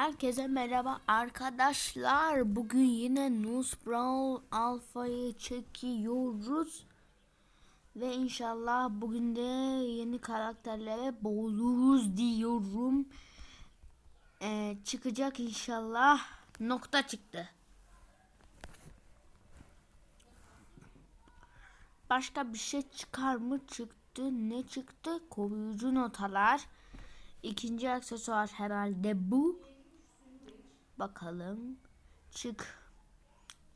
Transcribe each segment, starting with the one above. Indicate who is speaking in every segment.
Speaker 1: Herkese merhaba arkadaşlar. Bugün yine Nus Brawl Alpha'yı çekiyoruz. Ve inşallah bugün de yeni karakterlere boğuluruz diyorum. Ee, çıkacak inşallah. Nokta çıktı. Başka bir şey çıkar mı çıktı? Ne çıktı? Koruyucu notalar. İkinci aksesuar herhalde bu. Bakalım. Çık.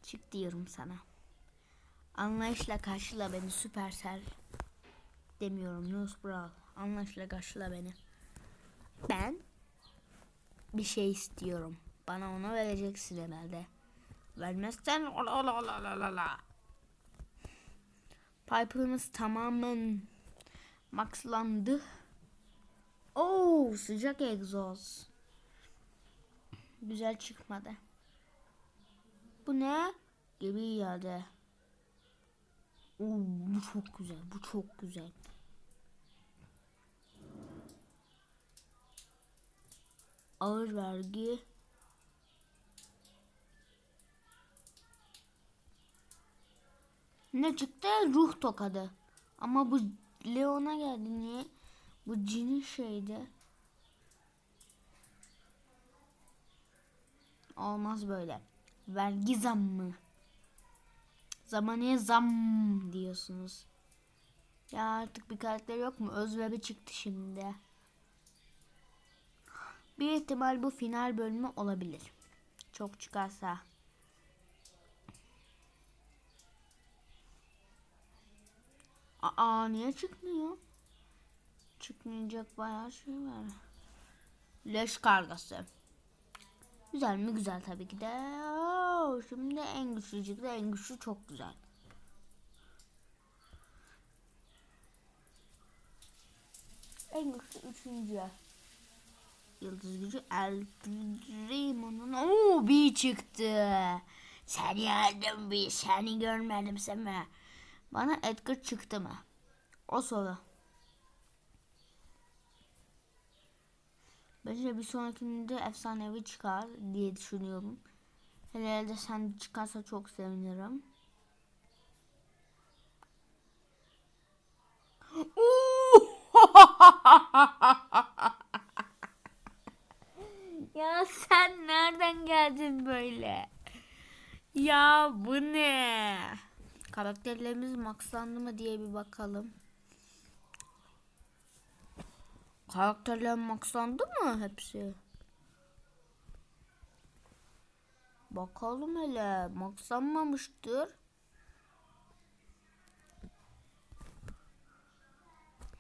Speaker 1: Çık diyorum sana. Anlayışla karşıla beni Supercell. Demiyorum Nose Brawl. Anlayışla karşıla beni. Ben bir şey istiyorum. Bana onu vereceksin herhalde. Vermezsen ola ola ola ola ola ola. Piper'ımız tamamen maxlandı. Oo sıcak egzoz. Güzel çıkmadı. Bu ne? Gibi iade. Oo bu çok güzel. Bu çok güzel. Ağır vergi. Ne çıktı? Ruh tokadı. Ama bu Leon'a geldi niye? Bu cinin şeydi. Olmaz böyle. Vergi zammı. Zamaniye zam diyorsunuz. Ya artık bir karakter yok mu? Özveri çıktı şimdi. Bir ihtimal bu final bölümü olabilir. Çok çıkarsa. Aa niye çıkmıyor? Çıkmayacak bayağı şey var. Leş kargası. Güzel mi? Güzel tabii ki de. Oo, şimdi en güçlü çıktı. En güçlü çok güzel. En güçlü üçüncü. Yıldız gücü El Primo'nun. Oo bir çıktı. Seni yedim bir. Seni görmedim seme. Bana Edgar çıktı mı? O soru. Bence bir sonrakinde efsanevi çıkar diye düşünüyorum. Hele de sen çıkarsa çok sevinirim. ya sen nereden geldin böyle? Ya bu ne? Karakterlerimiz maxlandı mı diye bir bakalım. Karakterler maxlandı mı hepsi? Bakalım hele. Maxlanmamıştır.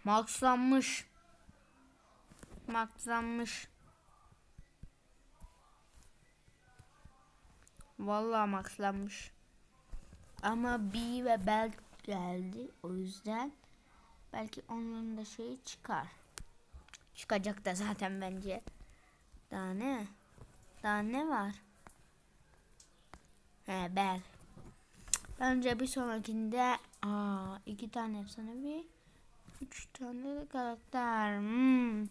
Speaker 1: Maxlanmış. Maxlanmış. Vallahi maxlanmış. Ama B ve Bel geldi. O yüzden belki onların da şeyi çıkar. Çıkacak da zaten bence. Daha ne? Daha ne var? He Bel. Bence bir sonrakinde aa, iki tane efsanevi üç tane de karakter. Hmm.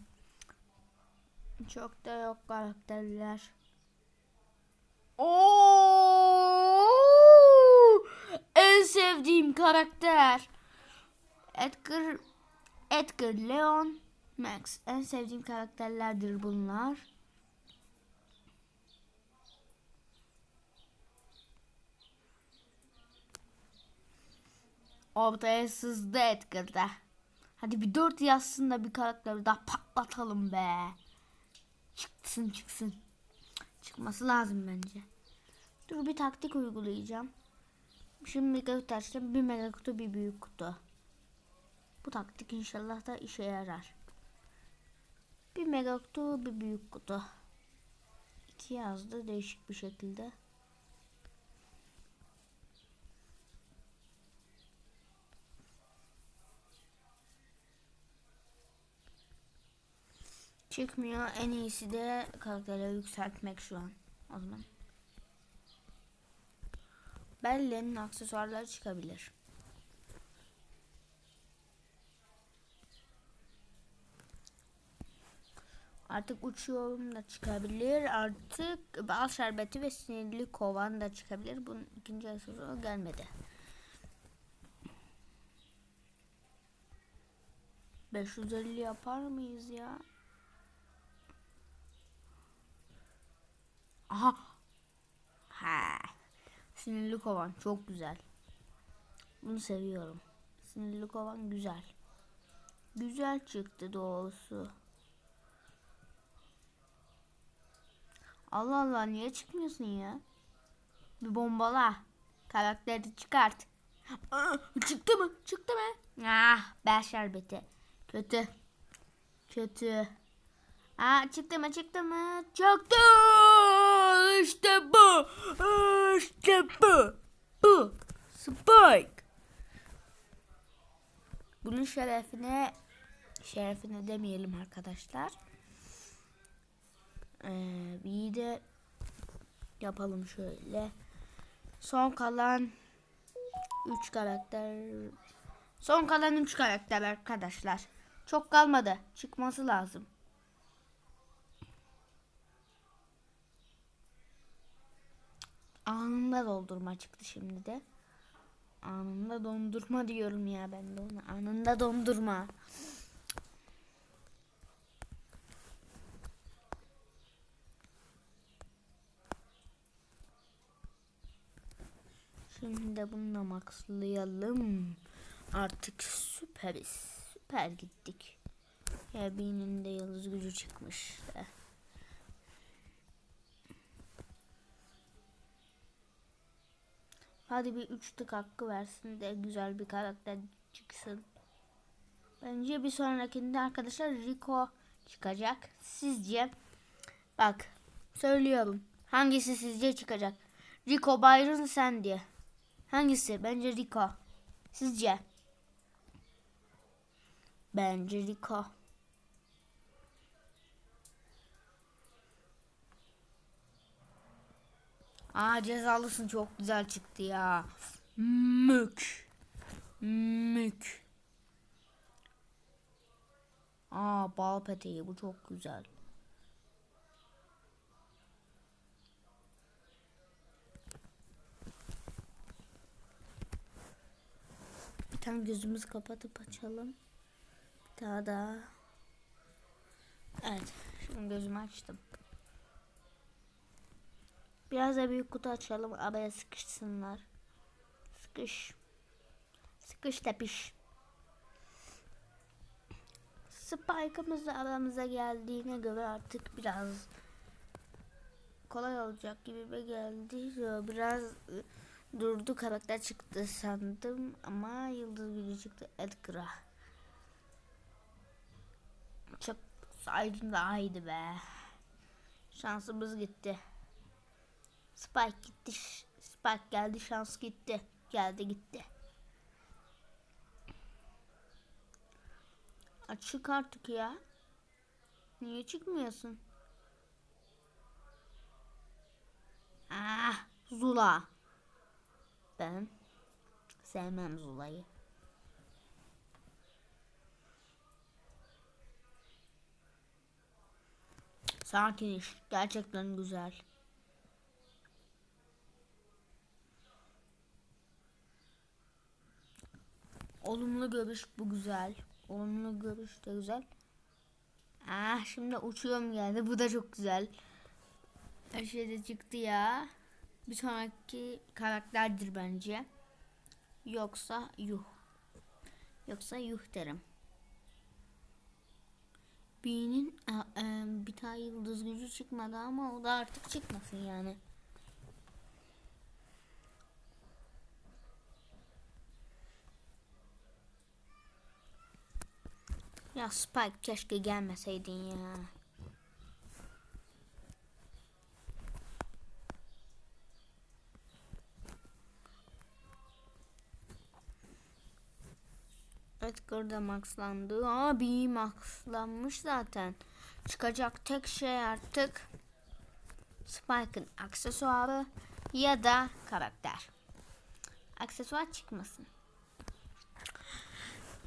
Speaker 1: Çok da yok karakterler. Oo! En sevdiğim karakter. Edgar Edgar Leon Max. En sevdiğim karakterlerdir bunlar. Ortaya sızdı Edgar'da. Hadi bir dört yazsın da bir karakteri daha patlatalım be. Çıksın çıksın. Çıkması lazım bence. Dur bir taktik uygulayacağım. Şimdi mega kutu açtım. Bir mega kutu bir büyük kutu. Bu taktik inşallah da işe yarar. Mega bir büyük kutu. İki yazdı değişik bir şekilde. Çıkmıyor. En iyisi de karakterleri yükseltmek şu an. O zaman. Belle'nin aksesuarları çıkabilir. Artık uçuyorum da çıkabilir. Artık bal şerbeti ve sinirli kovan da çıkabilir. Bunun ikinci aksesuarı gelmedi. 550 yapar mıyız ya? Aha. Ha. Sinirli kovan çok güzel. Bunu seviyorum. Sinirli kovan güzel. Güzel çıktı doğrusu. Allah Allah niye çıkmıyorsun ya? Bir bombala. Karakteri çıkart. Aa, çıktı mı? Çıktı mı? Ah, bel şerbeti. Kötü. Kötü. Aa, çıktı mı? Çıktı mı? Çıktı. İşte bu. İşte bu. Bu. Spike. Bunun şerefine şerefine demeyelim arkadaşlar. Ee, bir de yapalım şöyle. Son kalan 3 karakter. Son kalan 3 karakter arkadaşlar. Çok kalmadı. Çıkması lazım. Anında doldurma çıktı şimdi de. Anında dondurma diyorum ya ben de ona. Anında dondurma. Şimdi de bununla maxlayalım. Artık süperiz. Süper gittik. Ya birinin de yıldız gücü çıkmış. Eh. Hadi bir üç tık hakkı versin de güzel bir karakter çıksın. Bence bir sonrakinde arkadaşlar Rico çıkacak. Sizce? Bak söylüyorum. Hangisi sizce çıkacak? Rico, Byron, Sandy. Hangisi? Bence Rico. Sizce? Bence Rico. Aa cezalısın çok güzel çıktı ya. Mük. Mük. Aa bal peteği bu çok güzel. Tane gözümüzü kapatıp açalım. Bir daha daha. Evet. Şimdi gözümü açtım. Biraz da büyük kutu açalım. Araya sıkışsınlar. Sıkış. Sıkış tepiş. Spike'ımız da aramıza geldiğine göre artık biraz kolay olacak gibi geldi. Biraz durdu karakter çıktı sandım ama yıldız gücü çıktı Edgar'a. Çok saydım daha iyiydi be. Şansımız gitti. Spike gitti. Spike geldi şans gitti. Geldi gitti. Açık artık ya. Niye çıkmıyorsun? Ah, Zula. Ben sevmem Zula'yı. Sakin iş. Gerçekten güzel. Olumlu görüş bu güzel. Olumlu görüş de güzel. Ah şimdi uçuyorum geldi. Bu da çok güzel. Her şey de çıktı ya. Bir sonraki karakterdir bence. Yoksa yuh. Yoksa yuh derim. B'nin e, e, bir tane yıldız gücü çıkmadı ama o da artık çıkmasın yani. Ya Spike keşke gelmeseydin ya. Edgar da maxlandı. Aa bir maxlanmış zaten. Çıkacak tek şey artık Spike'ın aksesuarı ya da karakter. Aksesuar çıkmasın.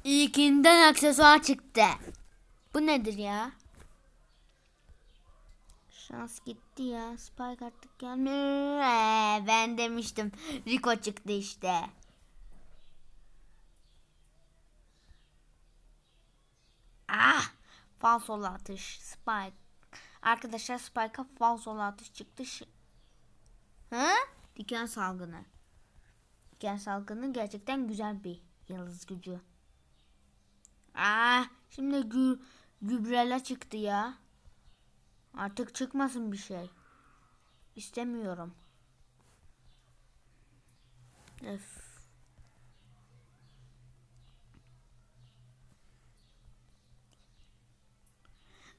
Speaker 1: İlkinden aksesuar çıktı. Bu nedir ya? Şans gitti ya. Spike artık gelmiyor. Ee, ben demiştim. Rico çıktı işte. Ah! Falsolu atış. Spike. Arkadaşlar Spike'a falsolu atış çıktı. Ş- Hı? Diken salgını. Diken salgını gerçekten güzel bir yıldız gücü. Ah! Şimdi gü gübrele çıktı ya. Artık çıkmasın bir şey. İstemiyorum. Öf.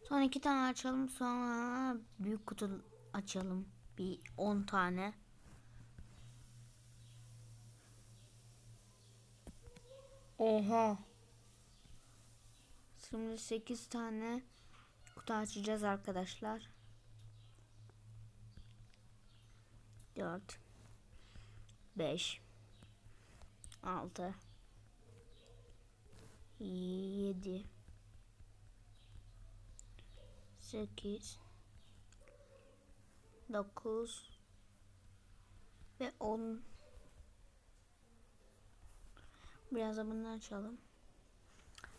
Speaker 1: Son iki tane açalım sonra büyük kutu açalım. Bir 10 tane. Oha. Şimdi 8 tane kutu açacağız arkadaşlar. 4 5 6 7 8 9 ve 10 Biraz da bundan açalım.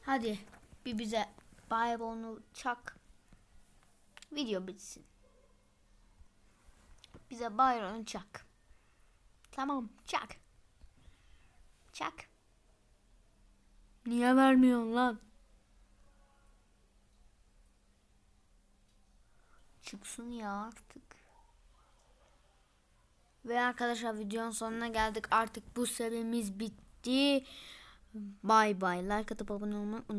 Speaker 1: Hadi bir bize Bayron'u çak. Video bitsin. Bize Byron'u çak. Tamam çak. Çak. Niye vermiyorsun lan? Çıksın ya artık. Ve arkadaşlar videonun sonuna geldik. Artık bu serimiz bitti. Bay bay. Like atıp abone olmayı unutmayın.